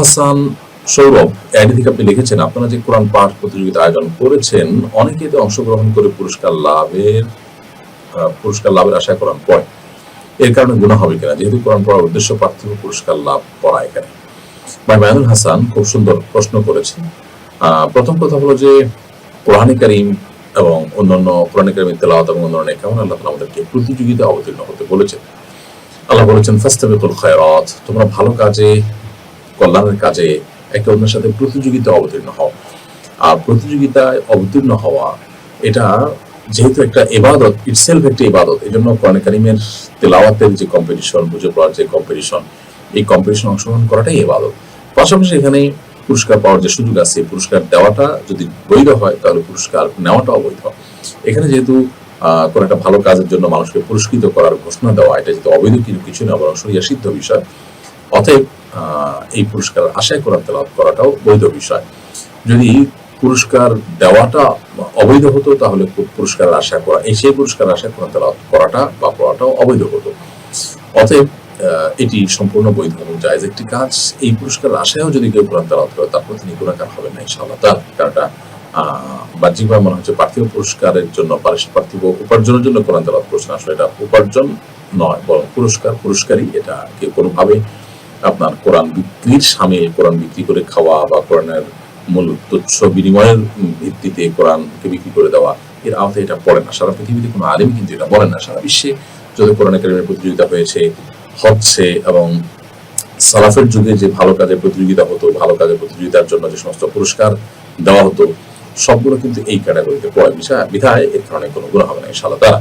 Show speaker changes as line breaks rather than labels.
Hasan Sourav Adi আপনি লিখেছেন, আপনারা যে কোরআন পাঠ প্রতিযোগিতা আয়োজন করেছেন অনেকে এতে অংশগ্রহণ করে পুরস্কার লাভের পুরস্কার লাভের আশা কোরআন পড়ে এর কারণে গুণা হবে কিনা? যেহেতু কোরআন পড়ার উদ্দেশ্য পার্থিব পুরস্কার লাভ করা এখানে। ভাই মায়ানুল হাসান খুব সুন্দর প্রশ্ন করেছেন। প্রথম কথা হলো যে, কোরআনে কারিম এবং অন্যান্য কোরআনে কারিমের তেলাওয়াত এবং অন্যান্য কেমন আল্লাহ আমাদেরকে প্রতিযোগিতা অবতীর্ণ হতে বলেছেন। আল্লাহ বলেছেন ফাস্তাবিকুল খায়রাত তোমরা ভালো কাজে কল্যাণের কাজে একে অন্যের সাথে প্রতিযোগিতা অবতীর্ণ হওয়া আর প্রতিযোগিতায় অবতীর্ণ হওয়া, এটা যেহেতু একটা এবাদত ইটসেলফ একটা ইবাদত এই জন্য কোরআন কারিমের তেলাওয়াতের যে কম্পিটিশন বুঝে পড়ার যে কম্পিটিশন এই কম্পিটিশন অংশগ্রহণ করাটাই এবাদত পাশাপাশি এখানে পুরস্কার পাওয়ার যে সুযোগ আছে, পুরস্কার দেওয়াটা যদি বৈধ হয়, তাহলে পুরস্কার নেওয়াটা অবৈধ এখানে যেহেতু কোনো একটা ভালো কাজের জন্য মানুষকে পুরস্কৃত করার ঘোষণা দেওয়া, এটা যেহেতু অবৈধ কিছু না, বরং সরিয়া সিদ্ধ বিষয়। অতএব এই পুরস্কার আশায় কোরআন তেলাওয়াত করাটাও বৈধ বিষয়। যদি পুরস্কার দেওয়াটা অবৈধ হতো, তাহলে পু- পুরস্কারের আশা করা, এই সেই পুরস্কার আশা কোরআন তেলাওয়াত করাটা বা পড়াটাও অবৈধ হতো। অতএব এটি সম্পূর্ণ বৈধ এবং জায়েজ একটি কাজ। এই পুরস্কার আশায়ও যদি কেউ কোরআন তেলাওয়াত করে তারপর তিনি গুণাকার হবেন না, ইনশাআল্লাহ। তার কারণটা বাহ্যিকভাবে মনে হচ্ছে পার্থিব পুরস্কারের জন্য পার্থিব উপার্জনের জন্য কোরআন তেলাওয়াত করছেন আসলে এটা উপার্জন নয়, বরং পুরস্কার, পুরস্কারই এটা। কেউ কোনোভাবে আপনার কোরআন বিক্রির সামনে কোরআন বিক্রি করে খাওয়া বা কোরআনের মূল তুচ্ছ বিনিময়ের ভিত্তিতে কোরআনকে বিক্রি করে দেওয়া, এর আওতায় এটা পড়ে না। সারা পৃথিবীতে কোনো আলেম কিন্তু এটা বলেন না, সারা বিশ্বে যত কোরআন একাডেমির প্রতিযোগিতা হয়েছে, হচ্ছে এবং সালাফের যুগে যে ভালো কাজের প্রতিযোগিতা হতো, ভালো কাজের প্রতিযোগিতার জন্য যে সমস্ত পুরস্কার দেওয়া হতো, সবগুলো কিন্তু এই ক্যাটাগরিতে পড়ে বিষয়, বিধায় এর কারণে কোনো গুণ হবে না, ইনশাআল্লাহ। তারা